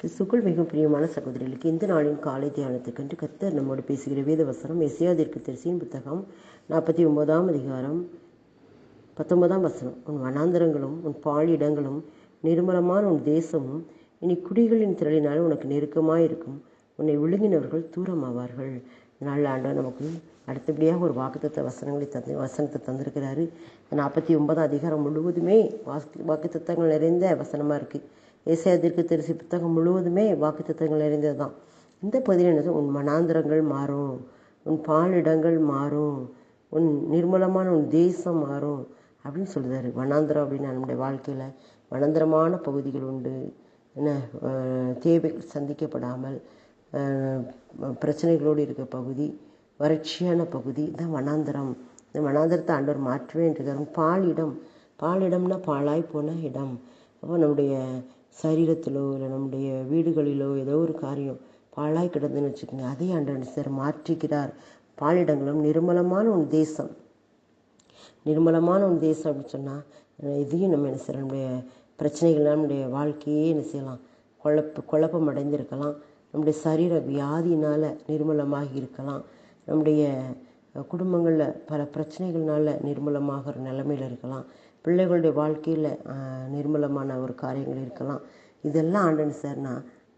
கிறிஸ்துக்குள் மிகவும் பிரியமான சகோதரிகளுக்கு இந்த நாளின் காலை தியானத்துக்கென்று கத்தர் நம்மோடு பேசுகிற வேத வசனம் எசியாதிற்கு தெரிசியின் புத்தகம் நாற்பத்தி ஒன்பதாம் அதிகாரம் பத்தொன்பதாம் வசனம். உன் வனாந்தரங்களும் உன் பாலிடங்களும் நிர்மலமான உன் தேசமும் இனி குடிகளின் திரளினால் உனக்கு நெருக்கமாக இருக்கும் உன்னை விழுங்கினவர்கள் தூரமாவார்கள். இதனால் ஆண்டவர் நமக்கு அடுத்தபடியாக ஒரு வாக்குத்தத்த வசனங்களை தந்து வசனத்தை தந்திருக்கிறாரு. நாற்பத்தி ஒன்பதாம் அதிகாரம் முழுவதுமே வாக்கு வாக்குத்தத்தங்கள் நிறைந்த வசனமாக இருக்குது ஏசாயத்திற்கு தெரிசி புத்தகம் முழுவதுமே வாக்குத்தத்தங்கள் நிறைந்தது தான் இந்த பகுதியில் என்ன உன் மனாந்திரங்கள் மாறும் உன் பாலிடங்கள் மாறும் உன் நிர்மலமான உன் தேசம் மாறும் அப்படின்னு சொல்லுதாரு வனாந்திரம் அப்படின்னு நம்முடைய வாழ்க்கையில் வனாந்திரமான பகுதிகள் உண்டு. என்ன தேவைகள் சந்திக்கப்படாமல் பிரச்சனைகளோடு இருக்க பகுதி வறட்சியான பகுதி இந்த வனாந்தரம். இந்த வனாந்தரத்தை ஆண்டவர் மாற்றவே இருக்காரு பாலிடம். பாலிடம்னா பாழாய் போன இடம். அப்போ நம்முடைய சரீரத்திலோ இல்லை நம்முடைய வீடுகளிலோ ஏதோ ஒரு காரியம் பாழாய் கிடந்துன்னு வச்சுக்கோங்க அதே ஆண்டவர் சார் மாற்றுகிறார். பாலிடங்களும் நிர்மலமான ஒரு தேசம். நிர்மலமான ஒரு தேசம் அப்படின்னு சொன்னால் இதையும் நம்ம என்ன செய்யலாம்? நம்முடைய பிரச்சனைகள் நம்முடைய வாழ்க்கையே என்ன செய்யலாம்? குழப்ப குழப்பம் அடைந்திருக்கலாம். நம்முடைய சரீர வியாதினால் நிர்மூலமாகி இருக்கலாம். நம்முடைய குடும்பங்களில் பல பிரச்சனைகள்னால நிர்மூலமாகிற ஒரு நிலைமையில் இருக்கலாம். பிள்ளைகளுடைய வாழ்க்கையில் நிர்மலமான ஒரு காரியங்கள் இருக்கலாம். இதெல்லாம் ஆண்டன் சார்னா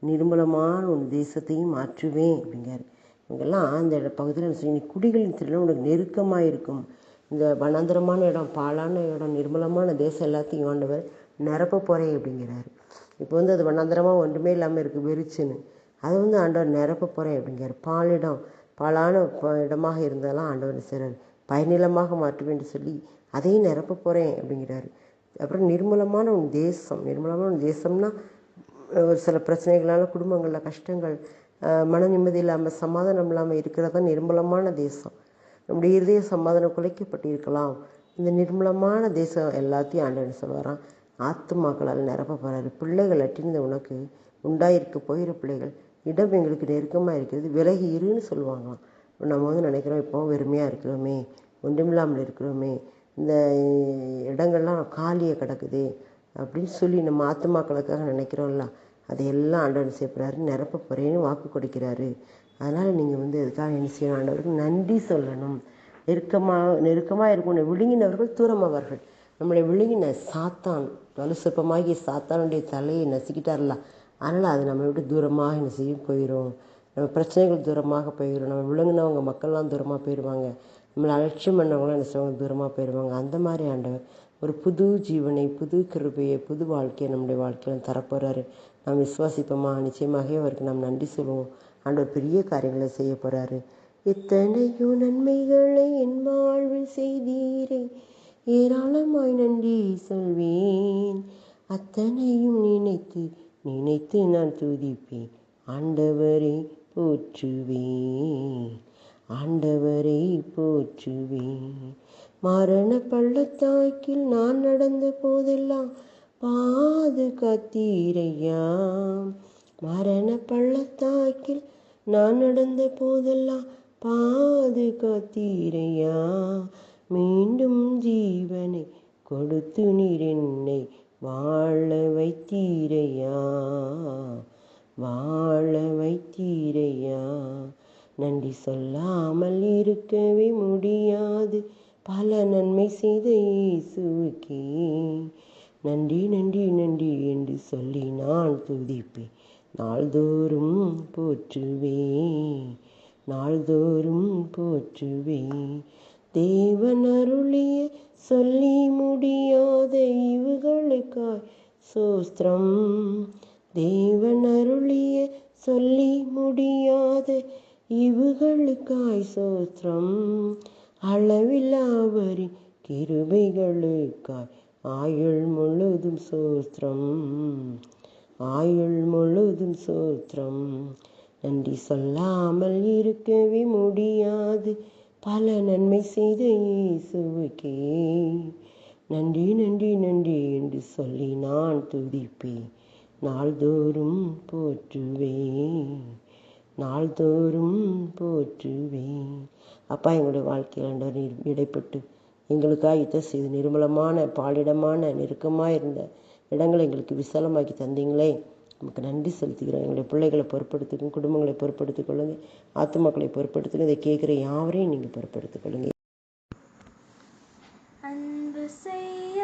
நிர்மலமான ஒரு தேசத்தையும் மாற்றுவேன் அப்படிங்கிறார். இவங்கெல்லாம் அந்த பகுதியில் சொல்லி குடிகளின் திருவிழா உனக்கு நெருக்கமாக இருக்கும். இந்த வனாந்தரமான இடம் பாலான இடம் நிர்மலமான தேசம் எல்லாத்தையும் ஆண்டவர் நிரப்ப போகிறேன் அப்படிங்கிறாரு. இப்போ வந்து அது வனாந்தரமாக ஒன்றுமே இல்லாமல் இருக்குது வெறிச்சுன்னு. அதை வந்து ஆண்டவர் நிரப்ப போகிறேன் அப்படிங்கிறார். பாலிடம் பாலான இடமாக இருந்ததெல்லாம் ஆண்டவர் செய்கிறார் பயனிலமாக மாற்றுவேன் சொல்லி அதையும் நிரப்ப போகிறேன் அப்படிங்கிறாரு. அப்புறம் நிர்மூலமான ஒரு தேசம் நிர்மூலமான ஒரு தேசம்னா ஒரு சில பிரச்சனைகளால் குடும்பங்களில் கஷ்டங்கள் மன நிம்மதி இல்லாமல் சமாதானம் இல்லாமல் இருக்கிறதான் நிர்மூலமான தேசம். நம்முடைய இருதய சமாதானம் குலைக்கப்பட்டு இருக்கலாம் இந்த நிர்மூலமான தேசம் எல்லாத்தையும் ஆண்டவன் சொல்லுவாராம்? ஆத்துமாக்களால் நிரப்ப போகிறாரு பிள்ளைகள் அட்டிருந்த உனக்கு உண்டாயிருக்க போகிற பிள்ளைகள். இடம் எங்களுக்கு நெருக்கமாக இருக்கிறது. விலகி இருன்னு சொல்லுவாங்களாம். நம்ம வந்து நினைக்கிறோம் இப்போ வெறுமையாக இருக்கிறோமே ஒன்றுமில்லாமல் இருக்கிறோமே இந்த இடங்கள்லாம் காலியாக கிடக்குது அப்படின்னு சொல்லி நம்ம ஆத்துமாக்களுக்காக நினைக்கிறோம்ல. அதையெல்லாம் ஆண்டவர் செய்யப்படுறாரு நிரப்ப போகிறேன்னு வாக்கு கொடுக்கிறாரு. அதனால் நீங்கள் வந்து அதுக்காக என்ன செய்யணும்? ஆண்டவருக்கு நன்றி சொல்லணும். நெருக்கமாக நெருக்கமாக இருக்கணும். விழுங்கினவர்கள் தூரமாவார்கள் நம்மளை விழுங்கின சாத்தான் வலுசற்பமாகி சாத்தானுடைய தலையை நசுக்கிட்டார்ல. அதனால் அது நம்மளை விட்டு தூரமாக என்ன செய்யும்? போயிடும் நம்ம பிரச்சனைகள் தூரமாக போயிடும் நம்ம விழுங்கினவங்க மக்கள்லாம் தூரமாக போயிடுவாங்க நம்மளை அலட்சியம் பண்ணவங்களாம் என்ன செய்வாங்க? தூரமாக போயிடுவாங்க அந்த மாதிரி ஆண்டவர் ஒரு புது ஜீவனை புது கிருபையை புது வாழ்க்கையை நம்முடைய வாழ்க்கையில் தரப்போகிறாரு நாம் விசுவாசிப்போமா? நிச்சயமாகவே அவருக்கு நாம் நன்றி சொல்லுவோம். ஆண்டவர் பெரிய காரியங்களை செய்ய போகிறாரு எத்தனையோ நன்மைகளை என் வாழ்வில் செய்தீரே. ஏராளமாய் நன்றி சொல்வேன். அத்தனையும் நினைத்து நினைத்து நான் துதிப்பேன். ஆண்டவரை போற்றுவேன். ஆண்டவரை போற்றுவேன். மரண பள்ளத்தாக்கில் நான் நடந்த போதெல்லாம் பாதுகாத்தீரையா மரண பள்ளத்தாக்கில் நான் நடந்த போதெல்லாம் பாதுகாத்தீரையா மீண்டும் ஜீவனை கொடுத்து நீர் என்னை வாழ வைத்தீரையா? வாழ வைத்தீரையா? நன்றி சொல்லாமல் இருக்கவே முடியாது. பல நன்மை செய்த இயேசுவுக்கே. நன்றி நன்றி நன்றி என்று சொல்லி நான் துதிப்பேன். நாள்தோறும் போற்றுவேன். நாள்தோறும் போற்றுவேன். தேவன் அருளிய சொல்லி முடியாத இவுகளுக்காய் சோஸ்திரம். தேவன் அருளிய சொல்லி முடியாத இவுகளுக்காய் சோஸ்திரம். அளவில்லாவரி கிருபைகளுக்காய் ஆயுள் முழுதும் சோஸ்திரம். ஆயுள் முழுதும் சோத்திரம் நன்றி சொல்லாமல் இருக்கவே முடியாது. பல நன்மை செய்த இயேசுவுக்கே. நன்றி நன்றி நன்றி என்று சொல்லி நான் துதிப்பேன். நாள்தோறும் போற்றுவேன். நாள்தோறும் போற்றுவேன். அப்பா எங்களுடைய வாழ்க்கையில் ஆண்டவர் இடைப்பட்டு எங்களுக்காக யுத்தம் செய்து நிர்மலமான பாலிடமான நெருக்கமாக இருந்த இடங்களை எங்களுக்கு விசாலமாக்கி தந்தீங்களே. நமக்கு நன்றி செலுத்துகிறோம் எங்களுடைய பிள்ளைகளை பொறுப்படுத்திக்கணும் குடும்பங்களை பொறுப்படுத்திக் கொள்ளுங்க ஆத்துமக்களை பொறுப்படுத்துங்க இதை கேட்குற யாவரையும் நீங்கள் பொறுப்படுத்திக் கொள்ளுங்க அன்பு செய்ய